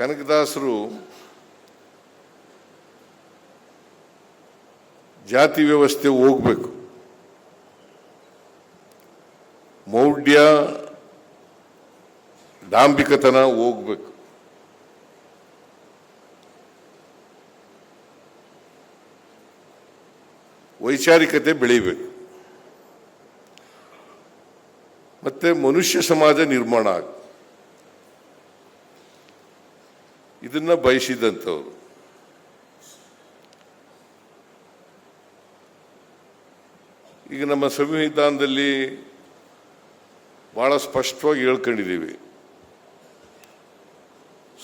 ಕನಕದಾಸರು ಜಾತಿ ವ್ಯವಸ್ಥೆ ಹೋಗ್ಬೇಕು. ಮೌಢ್ಯ ಡಾಂಬಿಕತನ ಹೋಗ್ಬೇಕು. ವೈಚಾರಿಕತೆ ಬೆಳೀಬೇಕು. ಮತ್ತೆ ಮನುಷ್ಯ ಸಮಾಜ ನಿರ್ಮಾಣ ಆಗ ಇದನ್ನ ಬಯಸಿದಂಥವ್ರು. ಈಗ ನಮ್ಮ ಸಂವಿಧಾನದಲ್ಲಿ ಬಹಳ ಸ್ಪಷ್ಟವಾಗಿ ಹೇಳ್ಕೊಂಡಿದ್ದೀವಿ.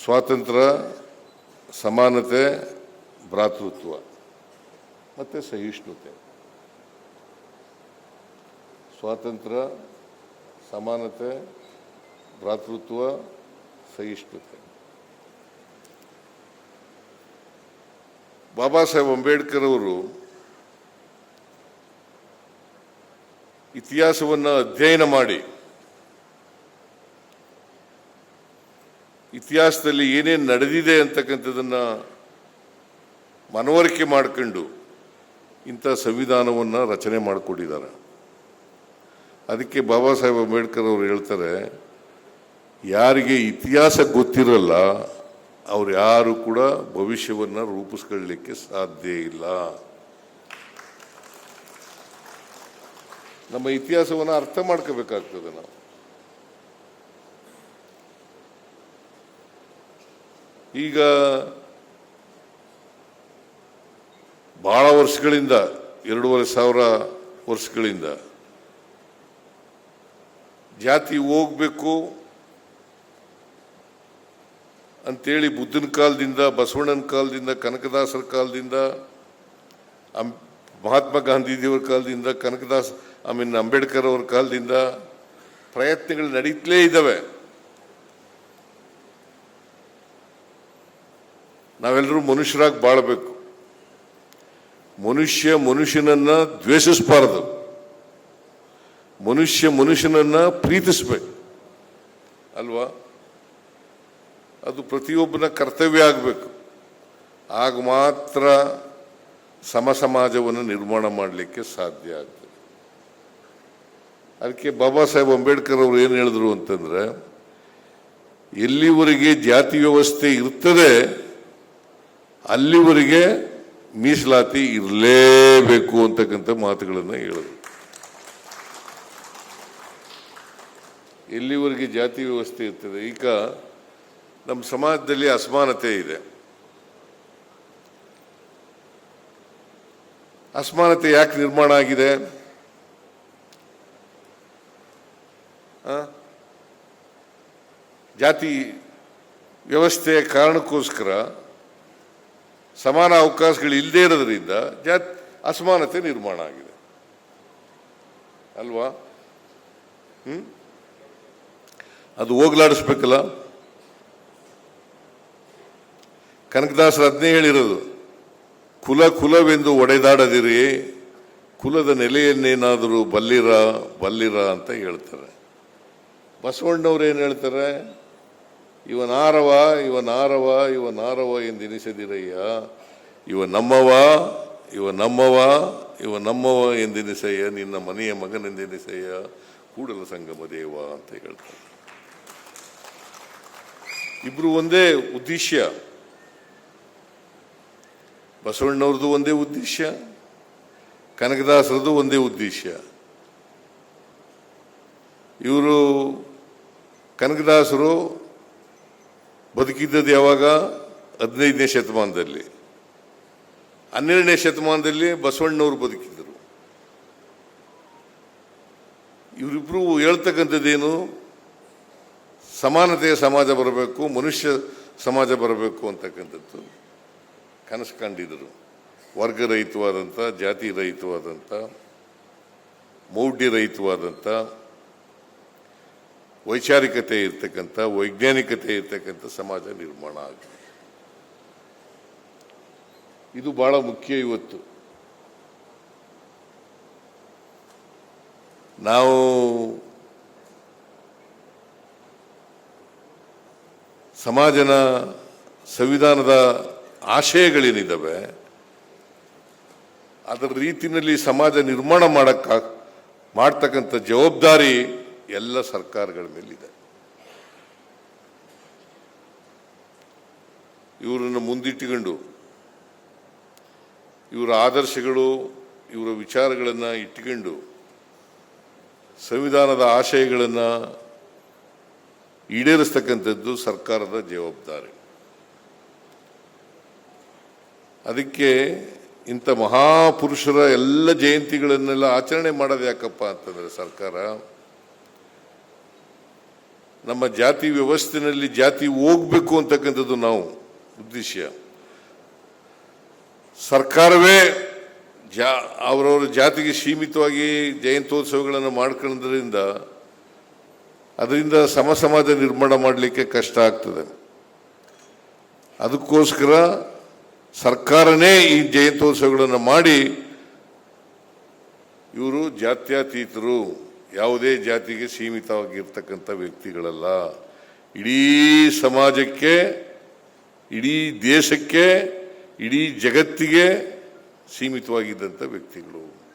ಸ್ವಾತಂತ್ರ್ಯ, ಸಮಾನತೆ, ಭ್ರಾತೃತ್ವ, ಮತ್ತು ಸಹಿಷ್ಣುತೆ. ಸ್ವಾತಂತ್ರ್ಯ, ಸಮಾನತೆ, ಭ್ರಾತೃತ್ವ, ಸಹಿಷ್ಣುತೆ. ಬಾಬಾ ಸಾಹೇಬ್ ಅಂಬೇಡ್ಕರ್ ಅವರು ಇತಿಹಾಸವನ್ನು ಅಧ್ಯಯನ ಮಾಡಿ, ಇತಿಹಾಸದಲ್ಲಿ ಏನೇನು ನಡೆದಿದೆ ಅಂತಕ್ಕಂಥದ್ದನ್ನು ಮನವರಿಕೆ ಮಾಡಿಕೊಂಡು ಇಂಥ ಸಂವಿಧಾನವನ್ನು ರಚನೆ ಮಾಡಿಕೊಟ್ಟಿದ್ದಾರೆ. ಅದಕ್ಕೆ ಬಾಬಾ ಸಾಹೇಬ್ ಅಂಬೇಡ್ಕರ್ ಅವರು ಹೇಳ್ತಾರೆ, ಯಾರಿಗೆ ಇತಿಹಾಸ ಗೊತ್ತಿರಲ್ಲ ಅವ್ರು ಯಾರು ಕೂಡ ಭವಿಷ್ಯವನ್ನು ರೂಪಿಸ್ಕೊಳ್ಳಿಕ್ಕೆ ಸಾಧ್ಯ ಇಲ್ಲ. ನಮ್ಮ ಇತಿಹಾಸವನ್ನು ಅರ್ಥ ಮಾಡ್ಕೋಬೇಕಾಗ್ತದೆ ನಾವು. ಈಗ ಬಹಳ ವರ್ಷಗಳಿಂದ, ಎರಡೂವರೆ ಸಾವಿರ ವರ್ಷಗಳಿಂದ ಜಾತಿ ಹೋಗ್ಬೇಕು ಅಂತೇಳಿ ಬುದ್ಧನ ಕಾಲದಿಂದ, ಬಸವಣ್ಣನ ಕಾಲದಿಂದ, ಕನಕದಾಸರ ಕಾಲದಿಂದ, ಅಂ, ಮಹಾತ್ಮ ಗಾಂಧೀಜಿಯವರ ಕಾಲದಿಂದ, ಕನಕದಾಸ್, ಐ ಮೀನ್ ಅಂಬೇಡ್ಕರ್ ಅವ್ರ ಕಾಲದಿಂದ ಪ್ರಯತ್ನಗಳು ನಡೀತಲೇ ಇದ್ದಾವೆ. ನಾವೆಲ್ಲರೂ ಮನುಷ್ಯರಾಗಿ ಬಾಳಬೇಕು. ಮನುಷ್ಯ ಮನುಷ್ಯನನ್ನ ದ್ವೇಷಿಸಬಾರದು. ಮನುಷ್ಯ ಮನುಷ್ಯನನ್ನ ಪ್ರೀತಿಸ್ಬೇಕು. ಅಲ್ವಾ? ಅದು ಪ್ರತಿಯೊಬ್ಬನ ಕರ್ತವ್ಯ ಆಗಬೇಕು. ಆಗ ಮಾತ್ರ ಸಮ ಸಮಾಜವನ್ನು ನಿರ್ಮಾಣ ಮಾಡಲಿಕ್ಕೆ ಸಾಧ್ಯ ಆಗ್ತದೆ. ಅದಕ್ಕೆ ಬಾಬಾ ಸಾಹೇಬ್ ಅಂಬೇಡ್ಕರ್ ಅವರು ಏನು ಹೇಳಿದ್ರು ಅಂತಂದ್ರೆ, ಎಲ್ಲಿವರೆಗೆ ಜಾತಿ ವ್ಯವಸ್ಥೆ ಇರ್ತದೆ, ಅಲ್ಲಿವರೆಗೆ ಮೀಸಲಾತಿ ಇರಲೇಬೇಕು ಅಂತಕ್ಕಂಥ ಮಾತುಗಳನ್ನು ಹೇಳಿದ್ರು. ಎಲ್ಲಿವರೆಗೆ ಜಾತಿ ವ್ಯವಸ್ಥೆ ಇರ್ತದೆ, ಈಗ ನಮ್ಮ ಸಮಾಜದಲ್ಲಿ ಅಸಮಾನತೆ ಇದೆ. ಅಸಮಾನತೆ ಯಾಕೆ ನಿರ್ಮಾಣ ಆಗಿದೆ? ಜಾತಿ ವ್ಯವಸ್ಥೆಯ ಕಾರಣಕ್ಕೋಸ್ಕರ ಸಮಾನ ಅವಕಾಶಗಳು ಇಲ್ಲದೇ ಇರೋದ್ರಿಂದ ಜಾತ್, ಅಸಮಾನತೆ ನಿರ್ಮಾಣ ಆಗಿದೆ. ಅಲ್ವಾ? ಹ್ಞೂ ಅದು ಹೋಗ್ಲಾಡಿಸ್ಬೇಕಲ್ಲ? ಕನಕದಾಸರು ಅದನ್ನೇ ಹೇಳಿರೋದು, ಕುಲ ಕುಲವೆಂದು ಒಡೆದಾಡದಿರಿ, ಕುಲದ ನೆಲೆಯನ್ನೇನಾದರೂ ಬಲ್ಲಿರ ಬಲ್ಲಿರ ಅಂತ ಹೇಳ್ತಾರೆ. ಬಸವಣ್ಣವ್ರು ಏನು ಹೇಳ್ತಾರೆ? ಇವನಾರವ ಇವನಾರವ ಇವನಾರವ ಎಂದೆನಿಸದಿರಯ್ಯ ಇವ ನಮ್ಮವ ಇವ ನಮ್ಮವ ಇವ ನಮ್ಮವ ಎಂದೆನಿಸಯ್ಯ ನಿನ್ನ ಮನೆಯ ಮಗನೆಂದೆನಿಸಯ್ಯ ಕೂಡಲ ಸಂಗಮ ದೇವ ಅಂತ ಹೇಳ್ತಾರೆ. ಇಬ್ರು ಒಂದೇ ಉದ್ದೇಶ ಬಸವಣ್ಣವ್ರದ್ದು ಒಂದೇ ಉದ್ದೇಶ, ಕನಕದಾಸರದ್ದು ಒಂದೇ ಉದ್ದೇಶ. ಇವರು ಕನಕದಾಸರು ಬದುಕಿದ್ದದ್ದು ಯಾವಾಗ? ಹದಿನೈದನೇ ಶತಮಾನದಲ್ಲಿ. ಹನ್ನೆರಡನೇ ಶತಮಾನದಲ್ಲಿ ಬಸವಣ್ಣವರು ಬದುಕಿದ್ದರು. ಇವರಿಬ್ರು ಹೇಳ್ತಕ್ಕಂಥದ್ದೇನು? ಸಮಾನತೆಯ ಸಮಾಜ ಬರಬೇಕು, ಮನುಷ್ಯ ಸಮಾಜ ಬರಬೇಕು ಅಂತಕ್ಕಂಥದ್ದು. ಕನಸು ಕಂಡಿದ್ದರು ವರ್ಗರಹಿತವಾದಂಥ ಜಾತಿ ರಹಿತವಾದಂಥ ಮೌಢ್ಯರಹಿತವಾದಂಥ, ವೈಚಾರಿಕತೆ ಇರ್ತಕ್ಕಂಥ, ವೈಜ್ಞಾನಿಕತೆ ಇರ್ತಕ್ಕಂಥ ಸಮಾಜ ನಿರ್ಮಾಣ ಆಗಿದೆ. ಇದು ಬಹಳ ಮುಖ್ಯ ಇವತ್ತು. ನಾವು ಸಮಾಜನ ಸಂವಿಧಾನದ ಆಶಯಗಳೇನಿದ್ದಾವೆ ಅದರ ರೀತಿಯಲ್ಲಿ ಸಮಾಜ ನಿರ್ಮಾಣ ಮಾಡಕ್ಕ, ಮಾಡ್ತಕ್ಕಂಥ ಜವಾಬ್ದಾರಿ ಎಲ್ಲ ಸರ್ಕಾರಗಳ ಮೇಲಿದೆ. ಇವರನ್ನು ಮುಂದಿಟ್ಟುಕೊಂಡು, ಇವರ ಆದರ್ಶಗಳು, ಇವರ ವಿಚಾರಗಳನ್ನು ಇಟ್ಟುಕೊಂಡು, ಸಂವಿಧಾನದ ಆಶಯಗಳನ್ನು ಈಡೇರಿಸ್ತಕ್ಕಂಥದ್ದು ಸರ್ಕಾರದ ಜವಾಬ್ದಾರಿ. ಅದಕ್ಕೆ ಇಂಥ ಮಹಾಪುರುಷರ ಎಲ್ಲ ಜಯಂತಿಗಳನ್ನೆಲ್ಲ ಆಚರಣೆ ಮಾಡೋದು ಯಾಕಪ್ಪ ಅಂತಂದ್ರೆ ಸರ್ಕಾರ ನಮ್ಮ ಜಾತಿ ವ್ಯವಸ್ಥೆನಲ್ಲಿ ಜಾತಿ ಹೋಗ್ಬೇಕು ಅಂತಕ್ಕಂಥದ್ದು ನಾವು, ಉದ್ದೇಶ. ಸರ್ಕಾರವೇ ಜಾ, ಅವರವರ ಜಾತಿಗೆ ಸೀಮಿತವಾಗಿ ಜಯಂತ್ಯೋತ್ಸವಗಳನ್ನು ಮಾಡ್ಕೊಂಡ್ರಿಂದ ಅದರಿಂದ ಸಮ ಸಮಾಜ ನಿರ್ಮಾಣ ಮಾಡಲಿಕ್ಕೆ ಕಷ್ಟ ಆಗ್ತದೆ. ಅದಕ್ಕೋಸ್ಕರ ಸರ್ಕಾರನೇ ಈ ಜಯಂತ್ಯೋತ್ಸವಗಳನ್ನು ಮಾಡಿ ಇವರು ಜಾತ್ಯತೀತರು, ಯಾವುದೇ ಜಾತಿಗೆ ಸೀಮಿತವಾಗಿರ್ತಕ್ಕಂಥ ವ್ಯಕ್ತಿಗಳಲ್ಲ. ಇಡೀ ಸಮಾಜಕ್ಕೆ, ಇಡೀ ದೇಶಕ್ಕೆ, ಇಡೀ ಜಗತ್ತಿಗೆ ಸೀಮಿತವಾಗಿದ್ದಂಥ ವ್ಯಕ್ತಿಗಳು.